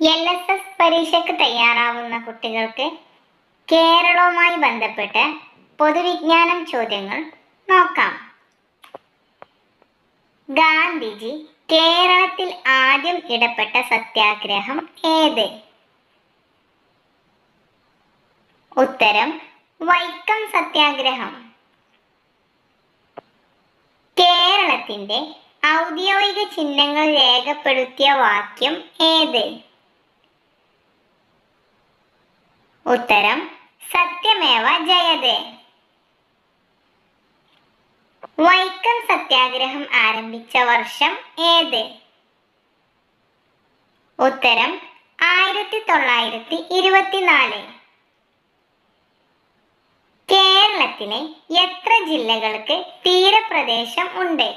L S S പരീക്ഷയ്ക്ക് തയ്യാറാവുന്ന കുട്ടികൾക്ക് കേരളവുമായി ബന്ധപ്പെട്ട് പൊതുവിജ്ഞാനം ചോദ്യങ്ങൾ നോക്കാം. ഗാന്ധിജി കേരളത്തിൽ ആദ്യം ഇടപെട്ട സത്യാഗ്രഹം ഏത്? ഉത്തരം വൈക്കം സത്യാഗ്രഹം. കേരളത്തിന്റെ ഔദ്യോഗിക ചിഹ്നങ്ങൾ രേഖപ്പെടുത്തിയ വാക്യം ഏത്? ഉത്തരം സത്യമേവ ജയതേ. വൈക്കം സത്യാഗ്രഹം ആരംഭിച്ച വർഷം ഏത്? ഉത്തരം ആയിരത്തി തൊള്ളായിരത്തി ഇരുപത്തിനാല് കേരളത്തിലെ എത്ര ജില്ലകൾക്ക് തീരപ്രദേശം ഉണ്ട്?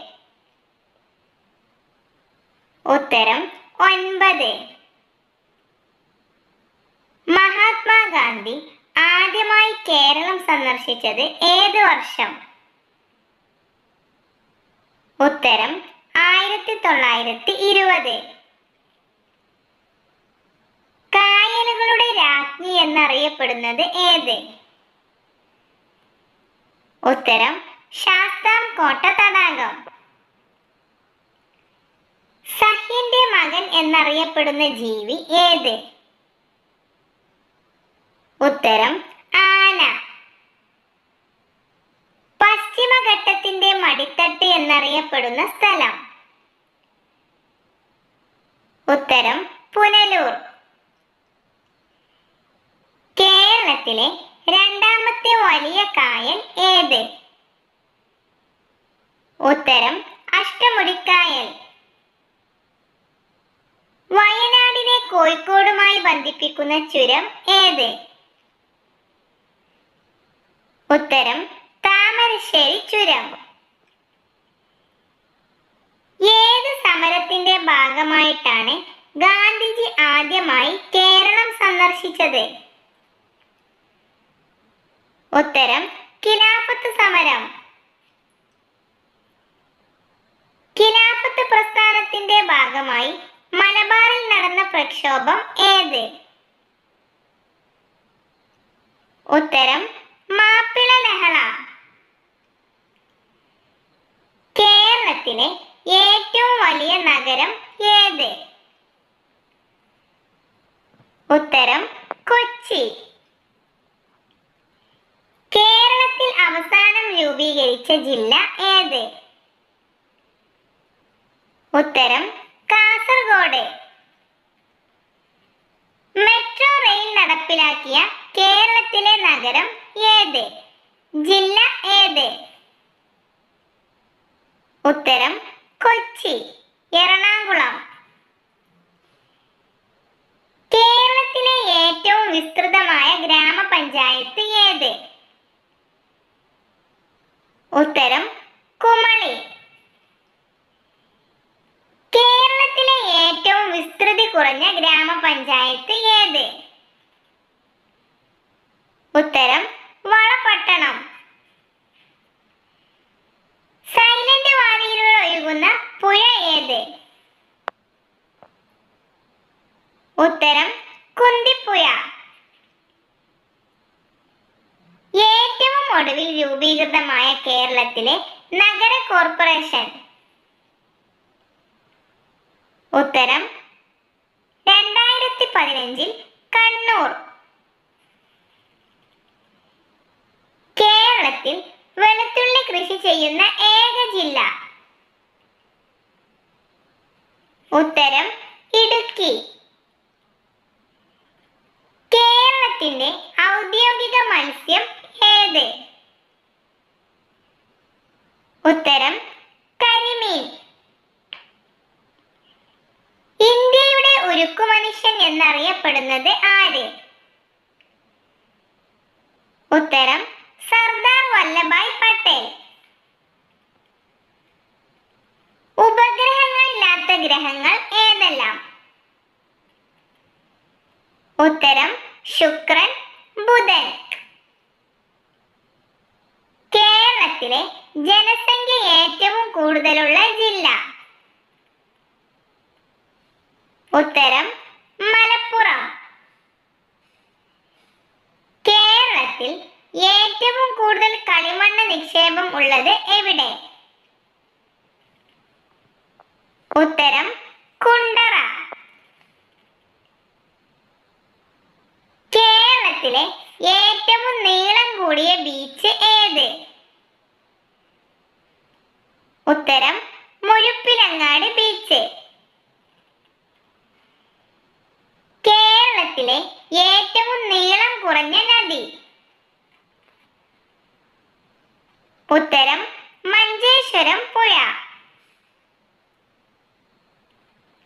ഉത്തരം ഒൻപത്. മഹാത്മാഗാന്ധി ആദ്യമായി കേരളം സന്ദർശിച്ചത് ഏത് വർഷം? ഉത്തരം ആയിരത്തി തൊള്ളായിരത്തി ഇരുപത് കായലുകളുടെ രാജ്ഞി എന്നറിയപ്പെടുന്നത് ഏത്? ഉത്തരം ശാസ്താം കോട്ട തടാകം. സഹ്യന്റെ മകൻ എന്നറിയപ്പെടുന്ന ജീവി ഏത്? ഉത്തരം ആന. പശ്ചിമഘട്ടത്തിന്റെ മടിത്തട്ട് എന്നറിയപ്പെടുന്ന സ്ഥലം. ഉത്തരം പുനലൂർ. കേരളത്തിലെ രണ്ടാമത്തെ വലിയ കായൽ ഏത്? ഉത്തരം അഷ്ടമുടിക്കായൽ. വയനാടിനെ കോഴിക്കോടുമായി ബന്ധിപ്പിക്കുന്ന ചുരം ഏത്? ഉത്തരം താമരശ്ശേരി ചുരം. ഏത് സമരത്തിന്റെ ഭാഗമായിട്ടാണ് ഗാന്ധിജി ആദ്യമായി കേരളം സന്ദർശിച്ചത്? ഉത്തരം ഖിലാഫത്ത് സമരം. ഖിലാഫത്ത് പ്രസ്ഥാനത്തിന്റെ ഭാഗമായി മലബാറിൽ നടന്ന പ്രക്ഷോഭം ഏത്? ഉത്തരം മാപ്പിള ലഹള കേരളത്തിലെ ഏറ്റവും വലിയ നഗരം ഏത്? ഉത്തരം കൊച്ചി. കേരളത്തിൽ അവസാനം രൂപീകരിച്ച ജില്ല ഏത്? ഉത്തരം കാസർഗോഡ്. മെട്രോ റെയിൽ നടപ്പിലാക്കിയ കേരളത്തിലെ നഗരം ഏത്? ജില്ല ഏത്? ഉത്തരം കൊച്ചി എറണാകുളം. കേരളത്തിലെ ഏറ്റവും വിസ്തൃതമായ ഗ്രാമപഞ്ചായത്ത് ഏത്? ഉത്തരം കുമളി. കേരളത്തിലെ ഏറ്റവും വിസ്തൃതി കുറഞ്ഞ ഗ്രാമപഞ്ചായത്ത് ഏത്? ഉത്തരം വളപട്ടണം സൈലന്റ് വാലിയിലൂടെ ഒഴുകുന്ന പുഴ ഏത്? ഉത്തരം കുന്തിപ്പുഴ. ഏറ്റവും ഒടുവിൽ രൂപീകൃതമായ കേരളത്തിലെ നഗര കോർപ്പറേഷൻ. ഉത്തരം രണ്ടായിരത്തി പതിനഞ്ചിൽ കണ്ണൂർ. കേരളത്തിൽ വെളുത്തുള്ളി കൃഷി ചെയ്യുന്ന ഏക ജില്ല. ഉത്തരം ഇടുക്കി. കേരളത്തിന്റെ ഔദ്യോഗിക മത്സ്യം ഏത്? ഉത്തരം കരിമീൻ. ഇന്ത്യയുടെ ഉരുക്കു മനുഷ്യൻ എന്നറിയപ്പെടുന്നത് ആര്? ഉത്തരം സർദാർ വല്ലഭായ് പട്ടേൽ. ഉപഗ്രഹങ്ങളില്ലാത്ത ഗ്രഹങ്ങൾ ഏതെല്ലാം? ഉത്തരം ശുക്രൻ ബുധൻ. കേരളത്തിലെ ജനസംഖ്യ ഏറ്റവും കൂടുതലുള്ള ജില്ല. ഉത്തരം മലപ്പുറം. കേരളത്തിൽ ഏറ്റവും കൂടുതൽ കളിമണ്ണ് നിക്ഷേപം ഉള്ളത് എവിടെ? ഉത്തരം കുണ്ടറ. കേരളത്തിലെ ഏറ്റവും നീളം കൂടിയ ബീച്ച് ഏത്? ഉത്തരം മുഴുപ്പിലങ്ങാട് ബീച്ച് കേരളത്തിലെ ഏറ്റവും നീളം കുറഞ്ഞ നദി ഉത്തരം മഞ്ചേശ്വരം പുഴ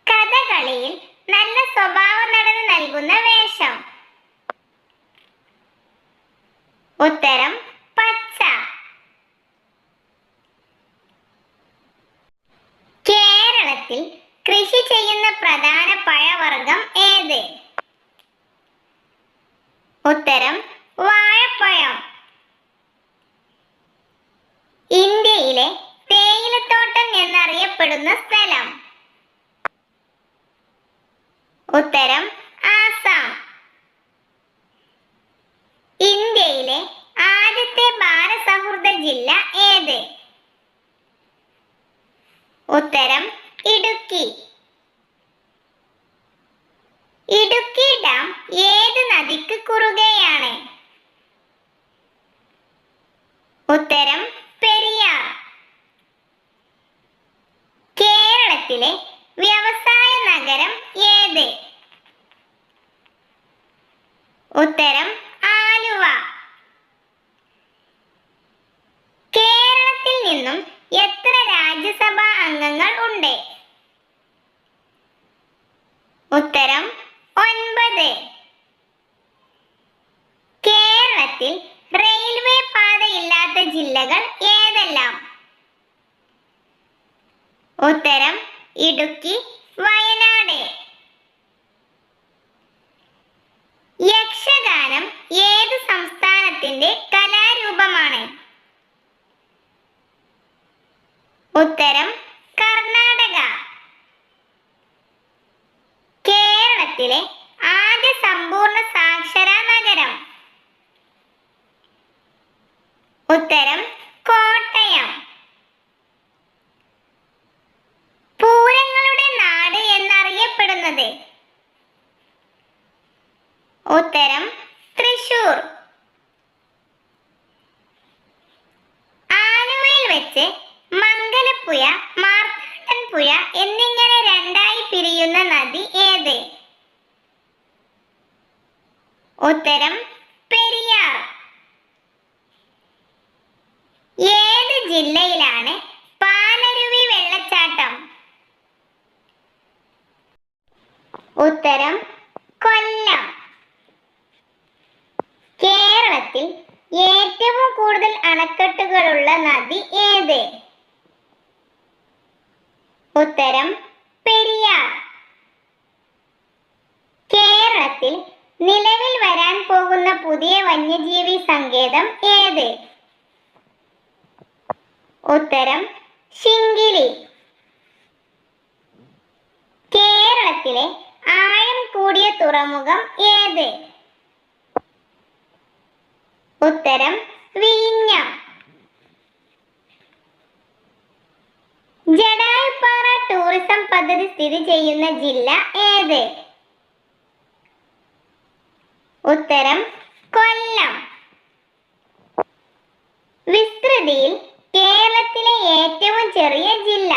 കഥകളിയിൽ നല്ല സ്വഭാവ നടന് നൽകുന്ന വേഷം ഉത്തരം പച്ച കേരളത്തിൽ കൃഷി ചെയ്യുന്ന പ്രധാന പഴവർഗം ഏത് ഉത്തരം വാഴപ്പഴം. ഇന്ത്യയിലെ തേയിലത്തോട്ടം എന്നറിയപ്പെടുന്ന സ്ഥലം. ഉത്തരം ആസാം. ഇന്ത്യയിലെ ആദ്യത്തെ ബാലസൗഹൃദ ജില്ല ഏത്? ഉത്തരം ഇടുക്കി. ഇടുക്കി ഡാം ഏത് നദിക്ക് കുറുകെയാണ്? ഉത്തരം പെരിയാർ. കേരളത്തിലെ വ്യവസായ നഗരം ഏത്? ഉത്തരം ആലുവ. കേരളത്തിൽ നിന്നും എത്ര രാജ്യസഭാ അംഗങ്ങൾ ഉണ്ട്? ഉത്തരം ഒൻപത്. കേരളത്തിൽ റെയിൽവേ പാതയില്ലാത്ത ജില്ലകൾ ഏതെല്ലാം? ഉത്തരം ഇടുക്കി വയനാട്. യക്ഷഗാനം ഏത് സംസ്ഥാനത്തിന്റെ കലാരൂപമാണ്? ഉത്തരം കർണാടക കേരളത്തിലെ ആദ്യ സമ്പൂർണ സാക്ഷര നഗരം ഉത്തരം കോട്ടയം. പൂരങ്ങളുടെ നാട് എന്നറിയപ്പെടുന്നത്? ഉത്തരം തൃശൂർ. ആലുവയിൽ വെച്ച് മംഗലപ്പുഴ മാർത്താണ്ഡൻ എന്നിങ്ങനെ രണ്ടായി പിരിയുന്ന നദി ഏത്? ഉത്തരം പെരിയാർ ഏത് ജില്ലയിലാണ് പാലരുവി വെള്ളച്ചാട്ടം? ഉത്തരം കൊല്ലം. കേരളത്തിൽ ഏറ്റവും കൂടുതൽ അണക്കെട്ടുകളുള്ള നദി ഏത്? ഉത്തരം പെരിയാർ. കേരളത്തിൽ നിലവിൽ വരാൻ പോകുന്ന പുതിയ വന്യജീവി സങ്കേതം ഏത്? ഉത്തരം ശിങ്കിലി കേരളത്തിലെ ആഴം കൂടിയ തുറമുഖം ഏത്? ഉത്തരം വിഴിഞ്ഞം. ജഡായുപ്പാറ ടൂറിസം പദ്ധതി സ്ഥിതി ചെയ്യുന്ന ജില്ല ഏത്? ഉത്തരം കൊല്ലം. വിസ്തൃതിയിൽ കേരളത്തിലെ ഏറ്റവും ചെറിയ ജില്ല.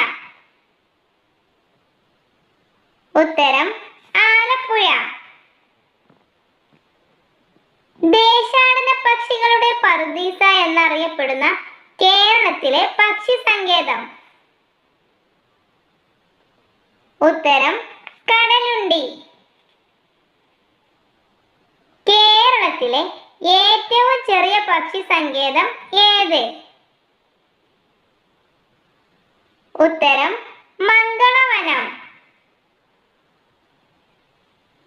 ഉത്തരം ആലപ്പുഴ. ദേശാടന പക്ഷികളുടെ പർദീസ എന്നറിയപ്പെടുന്ന കേരളത്തിലെ പക്ഷി സങ്കേതം. ഉത്തരം കടലുണ്ടി. കേരളത്തിലെ ഏറ്റവും ചെറിയ പക്ഷി സങ്കേതം ഏത്? ഉത്തരം മംഗളവനം.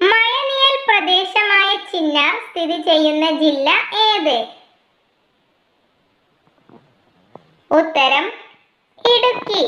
മയനിയൽ പ്രദേശമായ ചിന്നാർ സ്ഥിതി ചെയ്യുന്ന ജില്ല ഏത്? ഉത്തരം ഇടുക്കി.